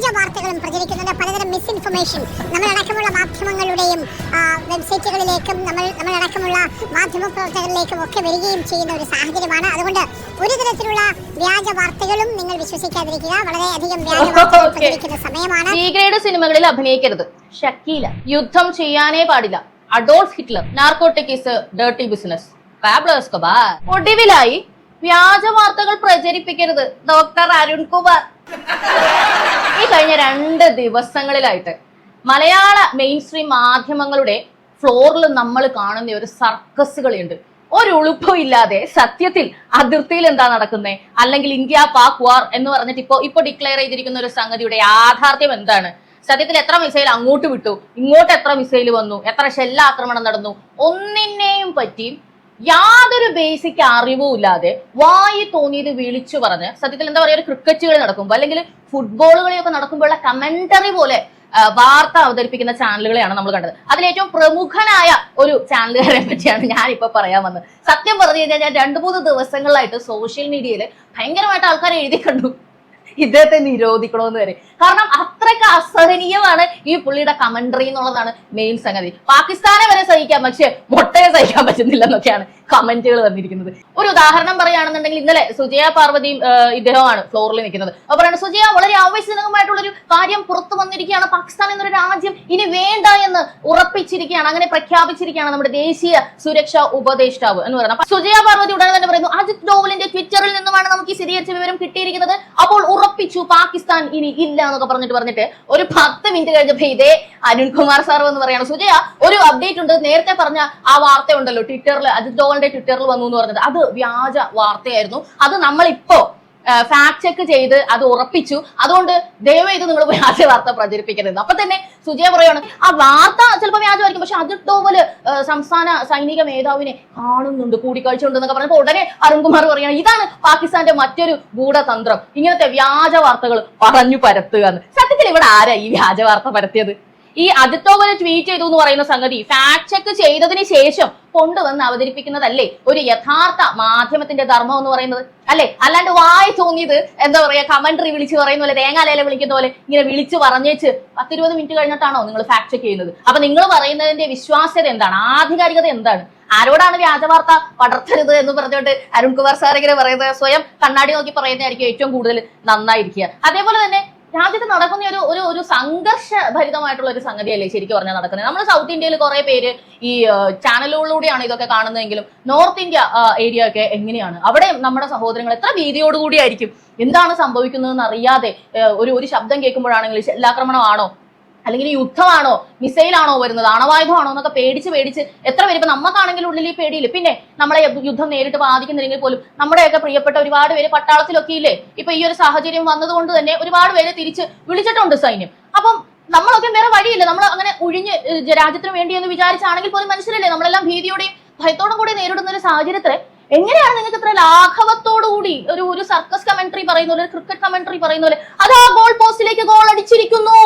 വ്യാജ വാർത്തകളും പ്രചരിക്കുന്നുണ്ട്. പലതരം മിസ്ഇൻഫർമേഷൻ നമ്മളടക്കമുള്ള മാധ്യമങ്ങളുടെയും വെബ്സൈറ്റുകളിലേക്കും നമ്മൾ നമ്മളടക്കമുള്ള മാധ്യമ പ്രവർത്തകരിലേക്കും ഒക്കെ വരികയും ചെയ്യുന്ന ഒരു സാഹചര്യമാണ്. അതുകൊണ്ട് ഒരു തരത്തിലുള്ള വ്യാജ വാർത്തകളും നിങ്ങൾ വിശ്വസിക്കാതിരിക്കുക. വളരെയധികം വ്യാജ വാർത്തകൾ പ്രചരിക്കുന്ന സമയമാണ്. ഗ്രേഡ് സിനിമകളിൽ അഭിനയിക്കരുത്. ഷക്കീല യുദ്ധം ചെയ്യാനേ പാടില്ല. Adolf Hitler narcotics dirty business ഒടുവിലായി വ്യാജ വാർത്തകൾ പ്രചരിപ്പിക്കരുത്. ഡോക്ടർ അരുൺ കുമാർ ഈ കഴിഞ്ഞ രണ്ട് ദിവസങ്ങളിലായിട്ട് മലയാള മെയിൻ സ്ട്രീം മാധ്യമങ്ങളുടെ ഫ്ലോറിൽ നമ്മൾ കാണുന്ന ഒരു സർക്കസ് കളിയുണ്ട്. ഒരു ഉളുപ്പും ഇല്ലാതെ സത്യത്തിൽ അതിർത്തിയിൽ എന്താ നടക്കുന്നത് അല്ലെങ്കിൽ ഇന്ത്യ പാക് വാർ എന്ന് പറഞ്ഞിട്ട് ഇപ്പോ ഇപ്പൊ ഡിക്ലെയർ ചെയ്തിരിക്കുന്ന ഒരു സംഗതിയുടെ യാഥാർത്ഥ്യം എന്താണ്? സത്യത്തിൽ എത്ര മിസൈൽ അങ്ങോട്ട് വിട്ടു? ഇങ്ങോട്ട് എത്ര മിസൈൽ വന്നു? എത്ര ഷെല്ലാക്രമണം നടന്നു? ഒന്നിനെയും പറ്റി യാതൊരു ബേസിക് അറിവും ഇല്ലാതെ വായി തോന്നിയത് വിളിച്ചു പറഞ്ഞ് സത്യത്തിൽ എന്താ പറയുക ഒരു ക്രിക്കറ്റ് കളി നടക്കുമ്പോൾ അല്ലെങ്കിൽ ഫുട്ബോൾ കളിയൊക്കെ നടക്കുമ്പോഴുള്ള കമന്ററി പോലെ വാർത്ത അവതരിപ്പിക്കുന്ന ചാനലുകളെയാണ് നമ്മൾ കണ്ടത്. അതിൽ ഏറ്റവും പ്രമുഖനായ ഒരു ചാനലുകാരെ പറ്റിയാണ് ഞാനിപ്പോ പറയാൻ വന്നത്. സത്യം പറഞ്ഞു കഴിഞ്ഞാൽ ഞാൻ രണ്ടു മൂന്ന് ദിവസങ്ങളിലായിട്ട് സോഷ്യൽ മീഡിയയിൽ ഭയങ്കരമായിട്ട് ആൾക്കാർ എഴുതി കണ്ടു. ഇദ്ദേഹത്തെ നിരോധിക്കണമെന്ന് വരെ. കാരണം അസഹനീയമാണ് ഈ പുള്ളിയുടെ കമന്ററി എന്നുള്ളതാണ് മെയിൻ സംഗതി. പാകിസ്ഥാനെ വരെ സഹിക്കാം പക്ഷെ മുട്ടയെ സഹിക്കാൻ പറ്റുന്നില്ല എന്നൊക്കെയാണ് കമന്റുകൾ വന്നിരിക്കുന്നത്. ഒരു ഉദാഹരണം പറയുകയാണെന്നുണ്ടെങ്കിൽ ഇന്നലെ സുജയ പാർവതിയും ഇദ്ദേഹമാണ് ഫ്ലോറിൽ നിൽക്കുന്നത്. അപ്പൊ പറയുന്നത് സുജയ വളരെ ആവേശജനകമായിട്ടുള്ള ഒരു കാര്യം പുറത്തു വന്നിരിക്കുകയാണ്. പാകിസ്ഥാൻ എന്നൊരു രാജ്യം ഇനി വേണ്ട എന്ന് ഉറപ്പിച്ചിരിക്കുകയാണ്. അങ്ങനെ പ്രഖ്യാപിച്ചിരിക്കുകയാണ് നമ്മുടെ ദേശീയ സുരക്ഷാ ഉപദേഷ്ടാവ് എന്ന് പറയുന്നത്. സുജയ പാർവതി ഉടനെ തന്നെ പറയുന്നു അജിത് ഡോവലിന്റെ ട്വിറ്ററിൽ നിന്നുമാണ് നമുക്ക് ഈ സ്ഥിരീകരിച്ച വിവരം കിട്ടിയിരിക്കുന്നത്. അപ്പോൾ ഉറപ്പിച്ചു പാകിസ്ഥാൻ ഇനി ഇല്ല എന്നൊക്കെ പറഞ്ഞിട്ട് പറഞ്ഞിട്ട് ഒരു പത്ത് മിനിറ്റ് കഴിഞ്ഞപ്പോ ഇതേ അരുൺകുമാർ സാർ എന്ന് പറയാണ് സുജയ ഒരു അപ്ഡേറ്റ് ഉണ്ട്. നേരത്തെ പറഞ്ഞ ആ വാർത്ത ഉണ്ടല്ലോ ട്വിറ്ററിൽ അജിത് ഡോവലിന്റെ ട്വിറ്ററിൽ വന്നു എന്ന് പറഞ്ഞത്. അത് വ്യാജ വാർത്തയായിരുന്നു. അത് നമ്മളിപ്പോ ഫാക്ട് ചെക്ക് ചെയ്ത് അത് ഉറപ്പിച്ചു. അതുകൊണ്ട് ദയവ് ഇത് നിങ്ങൾ വ്യാജ വാർത്ത പ്രചരിപ്പിക്കരുത്. അപ്പൊ തന്നെ സുജയ പറയാണ് ആ വാർത്ത ചിലപ്പോൾ വ്യാജമായിരിക്കും. പക്ഷെ അജിത് ഡോവൽ സംസ്ഥാന സൈനിക മേധാവിനെ കാണുന്നുണ്ട് കൂടിക്കാഴ്ച ഉണ്ടെന്നൊക്കെ പറഞ്ഞപ്പോൾ ഉടനെ അരുൺകുമാർ പറയാണ് ഇതാണ് പാകിസ്ഥാന്റെ മറ്റൊരു ഗൂഢതന്ത്രം. ഇങ്ങനത്തെ വ്യാജ വാർത്തകൾ പറഞ്ഞു പരത്തുക എന്ന് സത്യത്തിൽ ഇവിടെ ആരാ ഈ വ്യാജ വാർത്ത പരത്തിയത്? ഈ അജിത് ഡോവൽ ട്വീറ്റ് ചെയ്തു എന്ന് പറയുന്ന സംഗതി ഫാക്ട് ചെക്ക് ചെയ്തതിന് ശേഷം കൊണ്ടുവന്ന് അവതരിപ്പിക്കുന്നതല്ലേ ഒരു യഥാർത്ഥ മാധ്യമത്തിന്റെ ധർമ്മം എന്ന് പറയുന്നത്? അല്ലെ? അല്ലാണ്ട് വായി തോന്നിയത് എന്താ പറയാ കമന്ററി വിളിച്ച് പറയുന്ന പോലെ തേങ്ങാലേല വിളിക്കുന്ന പോലെ ഇങ്ങനെ വിളിച്ച് പറഞ്ഞേച്ച് പത്തിരുപത് മിനിറ്റ് കഴിഞ്ഞിട്ടാണോ നിങ്ങൾ ഫാക്ട് ചെക്ക് ചെയ്യുന്നത്? അപ്പൊ നിങ്ങൾ പറയുന്നതിന്റെ വിശ്വാസ്യത എന്താണ്? ആധികാരികത എന്താണ്? ആരോടാണ് വ്യാജ വാർത്ത പടർത്തരുത് എന്ന് പറഞ്ഞുകൊണ്ട് അരുൺകുമാർ സാർ ഇങ്ങനെ പറയുന്നത്? സ്വയം കണ്ണാടി നോക്കി പറയുന്നതായിരിക്കും ഏറ്റവും കൂടുതൽ നന്നായിരിക്കുക. അതേപോലെ തന്നെ രാജ്യത്ത് നടക്കുന്ന ഒരു ഒരു ഒരു സംഘർഷ ഭരിതമായിട്ടുള്ള ഒരു സംഗതിയല്ലേ ശരിക്കും പറഞ്ഞാൽ നടക്കുന്നത് നമ്മൾ സൗത്ത് ഇന്ത്യയിൽ കുറെ പേര് ഈ ചാനലുകളിലൂടെയാണ് ഇതൊക്കെ കാണുന്നതെങ്കിലും നോർത്ത് ഇന്ത്യ ഏരിയ ഒക്കെ എങ്ങനെയാണ്? അവിടെ നമ്മുടെ സഹോദരങ്ങൾ എത്ര ഭീതിയോടുകൂടിയായിരിക്കും? എന്താണ് സംഭവിക്കുന്നതെന്ന് അറിയാതെ ഒരു ഒരു ശബ്ദം കേൾക്കുമ്പോഴാണെങ്കിൽ ഷെല്ലാക്രമണമാണോ അല്ലെങ്കിൽ യുദ്ധമാണോ മിസൈലാണോ വരുന്നത് അണവായുധമാണോ എന്നൊക്കെ പേടിച്ച് പേടിച്ച് എത്ര പേര് ഇപ്പൊ നമുക്കാണെങ്കിൽ ഉള്ളിൽ ഈ പേടിയില്ല. പിന്നെ നമ്മളെ യുദ്ധം നേരിട്ട് ബാധിക്കുന്നില്ലെങ്കിൽ പോലും നമ്മുടെയൊക്കെ പ്രിയപ്പെട്ട ഒരുപാട് പേര് പട്ടാളത്തിലൊക്കെ ഇല്ലേ? ഇപ്പൊ ഈ ഒരു സാഹചര്യം വന്നതുകൊണ്ട് തന്നെ ഒരുപാട് പേര് തിരിച്ച് വിളിച്ചിട്ടുണ്ട് സൈന്യം. അപ്പം നമ്മളൊക്കെ വേറെ വഴിയില്ല. നമ്മൾ അങ്ങനെ ഒഴിഞ്ഞ് രാജ്യത്തിന് വേണ്ടി എന്ന് വിചാരിച്ചാണെങ്കിൽ പോലും മനുഷ്യരല്ലേ? നമ്മളെല്ലാം ഭീതിയോടെയും ഭയത്തോടും കൂടി നേരിടുന്ന ഒരു സാഹചര്യത്തിൽ എങ്ങനെയാണ് നിങ്ങൾക്ക് ഇത്ര ലാഘവത്തോടുകൂടി ഒരു ഒരു സർക്കസ് കമന്ററി പറയുന്ന പോലെ ക്രിക്കറ്റ് കമന്ററി പറയുന്ന പോലെ അത് ആ ഗോൾ പോസ്റ്റിലേക്ക് ഗോൾ അടിച്ചിരിക്കുന്നു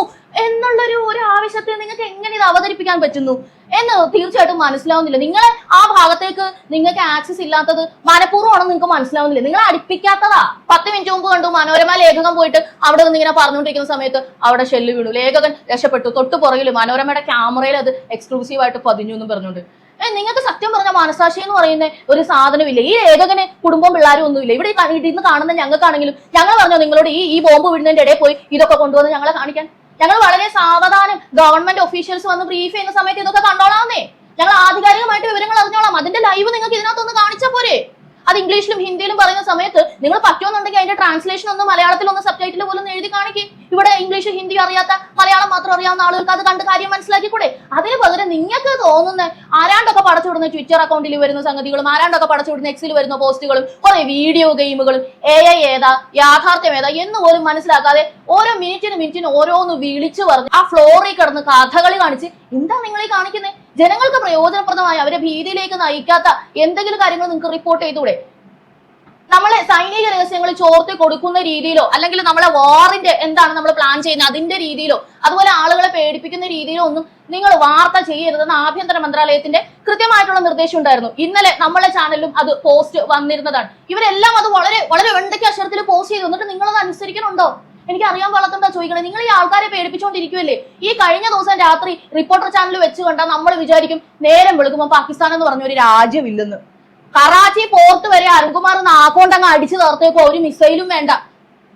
എന്നുള്ളൊരു ഒരു ആവശ്യത്തെ നിങ്ങൾക്ക് എങ്ങനെ ഇത് അവതരിപ്പിക്കാൻ പറ്റുന്നു എന്ന് തീർച്ചയായിട്ടും മനസ്സിലാവുന്നില്ല. നിങ്ങൾ ആ ഭാഗത്തേക്ക് നിങ്ങൾക്ക് ആക്സസ് ഇല്ലാത്തത് മനഃപൂർവമാണെന്ന് നിങ്ങൾക്ക് മനസ്സിലാവുന്നില്ല. നിങ്ങൾ അടുപ്പിക്കാത്തതാ. പത്ത് മിനിറ്റ് മുമ്പ് കണ്ടു മനോരമ ലേഖകൻ പോയിട്ട് അവിടെ നിന്ന് ഇങ്ങനെ പറഞ്ഞുകൊണ്ടിരിക്കുന്ന സമയത്ത് അവിടെ ഷെല്ല് വീണു. ലേഖകൻ രക്ഷപ്പെട്ടു. തൊട്ട് പുറകിൽ മനോരമയുടെ ക്യാമറയിൽ അത് എക്സ്ക്ലൂസീവ് ആയിട്ട് പതിഞ്ഞു എന്ന് പറഞ്ഞുകൊണ്ട്. നിങ്ങൾക്ക് സത്യം പറഞ്ഞ മനസാക്ഷി എന്ന് പറയുന്ന ഒരു സാധനമില്ല. ഈ ലേഖകന് കുടുംബം പിള്ളേരും ഒന്നുമില്ല. ഇവിടെ ഇന്ന് കാണുന്ന ഞങ്ങൾക്കാണെങ്കിലും ഞങ്ങൾ പറഞ്ഞു നിങ്ങളോട് ഈ ഈ ബോംബ് വിടുന്നതിന്റെ ഇടയിൽ പോയി ഇതൊക്കെ കൊണ്ടുവന്ന് ഞങ്ങളെ കാണിക്കാൻ? ഞങ്ങൾ വളരെ സാവധാനം ഗവൺമെന്റ് ഒഫീഷ്യൽസ് വന്ന് ബ്രീഫ് ചെയ്യുന്ന സമയത്ത് ഇതൊക്കെ കണ്ടോളാന്നേ ഞങ്ങൾ ആധികാരികമായിട്ട് വിവരങ്ങൾ അറിഞ്ഞോളാം. അതിന്റെ ലൈവ് നിങ്ങൾക്ക് ഇതിനകത്തൊന്ന് കാണിച്ചാൽ പോരെ. അത് ഇംഗ്ലീഷിലും ഹിന്ദിയിലും പറയുന്ന സമയത്ത് നിങ്ങൾ പറ്റുമെന്നുണ്ടെങ്കിൽ അതിന്റെ ട്രാൻസ്ലേഷൻ ഒന്ന് മലയാളത്തിൽ ഒന്ന് സബ്ജക്റ്റിൽ പോലും എഴുതി കാണിക്കും. ഇവിടെ ഇംഗ്ലീഷ് ഹിന്ദി അറിയാത്ത മലയാളം മാത്രം അറിയാവുന്ന ആളുകൾക്ക് അത് കണ്ട് കാര്യം മനസ്സിലാക്കി കൂടെ അതിന് പകരം നിങ്ങൾക്ക് തോന്നുന്ന ആരാണ്ടൊക്കെ പടച്ചു വിടുന്ന ട്വിറ്റർ അക്കൗണ്ടിൽ വരുന്ന സംഗതികളും ആരാണ്ടൊക്കെ പടച്ചു വിടുന്ന എക്സിൽ വരുന്ന പോസ്റ്റുകളും കുറെ വീഡിയോ ഗെയിമുകളും എ ഐ ഏതാ യാഥാർത്ഥ്യം ഏതാ എന്ന് പോലും മനസ്സിലാക്കാതെ ഓരോ മിനിറ്റിന് മിനിറ്റിന് ഓരോന്ന് വിളിച്ചു പറഞ്ഞ് ആ ഫ്ലോറിൽ കിടന്ന് കഥകളി കാണിച്ച് എന്താ നിങ്ങൾ ഈ കാണിക്കുന്നത് ജനങ്ങൾക്ക് പ്രയോജനപ്രദമായ അവരെ ഭീതിയിലേക്ക് നയിക്കാത്ത എന്തെങ്കിലും കാര്യങ്ങൾ നിങ്ങൾക്ക് റിപ്പോർട്ട് ചെയ്തൂടെ നമ്മളെ സൈനിക രഹസ്യങ്ങൾ ചോർത്തി കൊടുക്കുന്ന രീതിയിലോ അല്ലെങ്കിൽ നമ്മളെ വാറിന്റെ എന്താണ് നമ്മൾ പ്ലാൻ ചെയ്യുന്നത് അതിന്റെ രീതിയിലോ അതുപോലെ ആളുകളെ പേടിപ്പിക്കുന്ന രീതിയിലോ ഒന്നും നിങ്ങൾ വാർത്ത ചെയ്യരുതെന്ന് ആഭ്യന്തര മന്ത്രാലയത്തിന്റെ കൃത്യമായിട്ടുള്ള നിർദ്ദേശം ഉണ്ടായിരുന്നു. ഇന്നലെ നമ്മളെ ചാനലിലും അത് പോസ്റ്റ് വന്നിരുന്നതാണ്. ഇവരെല്ലാം അത് വളരെ വളരെ വെണ്ടയ്ക്ക് അക്ഷരത്തിൽ പോസ്റ്റ് ചെയ്തു. എന്നിട്ട് നിങ്ങളത് അനുസരിക്കണുണ്ടോ? എനിക്ക് അറിയാൻ വളർത്തേണ്ട ചോദിക്കണം? നിങ്ങൾ ഈ ആൾക്കാരെ പേടിപ്പിച്ചുകൊണ്ടിരിക്കുമല്ലേ ഈ കഴിഞ്ഞ ദിവസം രാത്രി റിപ്പോർട്ടർ ചാനൽ വെച്ച് കണ്ടാൽ നമ്മൾ വിചാരിക്കും നേരം വെളുക്കുമ്പോൾ പാകിസ്ഥാൻ എന്ന് പറഞ്ഞ ഒരു രാജ്യമില്ലെന്ന്. കറാച്ചി പോർട്ട് വരെ അരുൺകുമാർ നാക്കോണ്ടങ്ങ് അടിച്ചു തീർത്തേക്കോ ഒരു മിസൈലും വേണ്ട.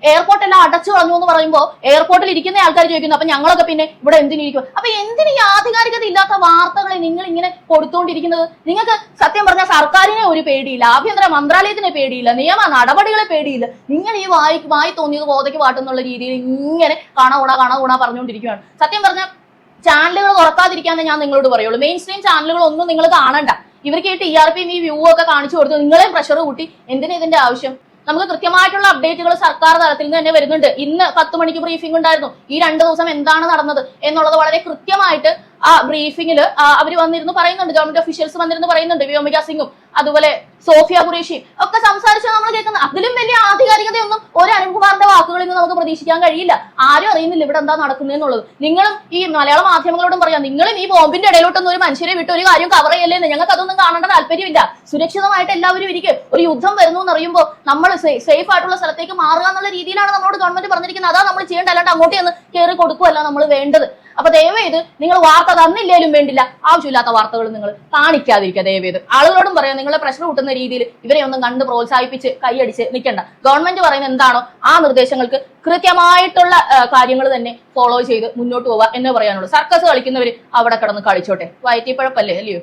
എയർപോർട്ട് എല്ലാം അടച്ചു കളഞ്ഞു എന്ന് പറയുമ്പോൾ എയർപോർട്ടിൽ ഇരിക്കുന്ന ആൾക്കാർ ചോദിക്കുന്നു അപ്പൊ ഞങ്ങളൊക്കെ പിന്നെ ഇവിടെ എന്തിനിരിക്കും അപ്പൊ എന്തിന് ഈ ആധികാരികത ഇല്ലാത്ത വാർത്തകളെ നിങ്ങൾ ഇങ്ങനെ കൊടുത്തുകൊണ്ടിരിക്കുന്നത് നിങ്ങൾക്ക് സത്യം പറഞ്ഞാൽ സർക്കാരിനെ ഒരു പേടിയില്ല ആഭ്യന്തര മന്ത്രാലയത്തിനെ പേടിയില്ല നിയമ നടപടികളെ പേടിയില്ല. നിങ്ങൾ ഈ വായി വായി തോന്നിയത് ബോധയ്ക്ക് പാട്ടെന്നുള്ള രീതിയിൽ ഇങ്ങനെ കാണ ഗുണ കാണ ഗുണ പറഞ്ഞുകൊണ്ടിരിക്കുകയാണ് സത്യം പറഞ്ഞാൽ ചാനലുകൾ തുറക്കാതിരിക്കാന്ന് ഞാൻ നിങ്ങളോട് പറയുള്ളൂ. മെയിൻ സ്ട്രീം ചാനലുകൾ ഒന്നും നിങ്ങൾ കാണണ്ട. ഇവർക്ക് ഈ ടി ആർ പിയും ഈ വ്യൂ ഒക്കെ കാണിച്ചു കൊടുത്തു. നിങ്ങളെയും പ്രഷർ കൂട്ടി. എന്തിനാ ഇതിന്റെ ആവശ്യം? നമുക്ക് കൃത്യമായിട്ടുള്ള അപ്ഡേറ്റുകൾ സർക്കാർ തലത്തിൽ നിന്ന് തന്നെ വരുന്നുണ്ട്. ഇന്ന് പത്ത് മണിക്ക് ബ്രീഫിംഗ് ഉണ്ടായിരുന്നു. ഈ രണ്ട് ദിവസം എന്താണ് നടന്നത് എന്നുള്ളത് വളരെ കൃത്യമായിട്ട് ആ ബ്രീഫിംഗിൽ അവർ വന്നിരുന്നു പറയുന്നുണ്ട് ഗവൺമെന്റ് ഒഫീഷ്യൽസ് വന്നിരുന്നു പറയുന്നുണ്ട് വ്യോമിക സിംഗും അതുപോലെ സോഫിയ ഖുറേഷിയും ഒക്കെ സംസാരിച്ച് നമ്മൾ കേൾക്കുന്നത്. അതിലും വലിയ ആധികാരികതയൊന്നും ഒരു അരുൺകുമാറിന്റെ വാക്കുകളിൽ നിന്ന് നമുക്ക് പ്രതീക്ഷിക്കാൻ കഴിയില്ല. ആരും അറിയുന്നില്ല ഇവിടെ എന്താ നടക്കുന്നതെന്നുള്ളത് നിങ്ങളും ഈ മലയാള മാധ്യമങ്ങളോടും പറയാം നിങ്ങളും ഈ ബോംബിന്റെ ഇടയിലോട്ടൊന്നും ഒരു മനുഷ്യരെ വിട്ട് ഒരു കാര്യം കവർ ചെയ്യല്ലേ ഞങ്ങൾക്ക് അതൊന്നും കാണേണ്ട താല്പര്യമില്ല. സുരക്ഷിതമായിട്ട് എല്ലാവരും ഇരിക്കും. ഒരു യുദ്ധം വരുന്നു എന്ന് അറിയുമ്പോൾ നമ്മൾ സേഫ് ആയിട്ടുള്ള സ്ഥലത്തേക്ക് മാറുക എന്നുള്ള രീതിയിലാണ് നമ്മളോട് ഗവൺമെന്റ് പറഞ്ഞിരിക്കുന്നത്. അതാ നമ്മൾ ചെയ്യേണ്ട അല്ലാണ്ട് അങ്ങോട്ട് ചെന്ന് കയറി കൊടുക്കുമല്ല നമ്മൾ വേണ്ടത്. അപ്പൊ ദയവേത് നിങ്ങൾ വാർത്ത തന്നില്ലേലും വേണ്ടില്ല. ആവശ്യമില്ലാത്ത വാർത്തകൾ നിങ്ങൾ കാണിക്കാതിരിക്കുക ദയവേത്. ആളുകളോടും പറയാം നിങ്ങളെ പ്രശ്നം കൂട്ടുന്ന രീതിയിൽ ഇവരെ ഒന്നും കണ്ട് പ്രോത്സാഹിപ്പിച്ച് കൈയടിച്ച് നിൽക്കണ്ട. ഗവൺമെന്റ് പറയുന്ന എന്താണോ ആ നിർദ്ദേശങ്ങൾക്ക് കൃത്യമായിട്ടുള്ള കാര്യങ്ങൾ തന്നെ ഫോളോ ചെയ്ത് മുന്നോട്ട് പോവുക എന്ന് പറയാനുള്ളൂ. സർക്കസ് കളിക്കുന്നവർ അവിടെ കിടന്ന് കളിച്ചോട്ടെ. വയറ്റിപ്പഴപ്പല്ലേ അല്ലയോ?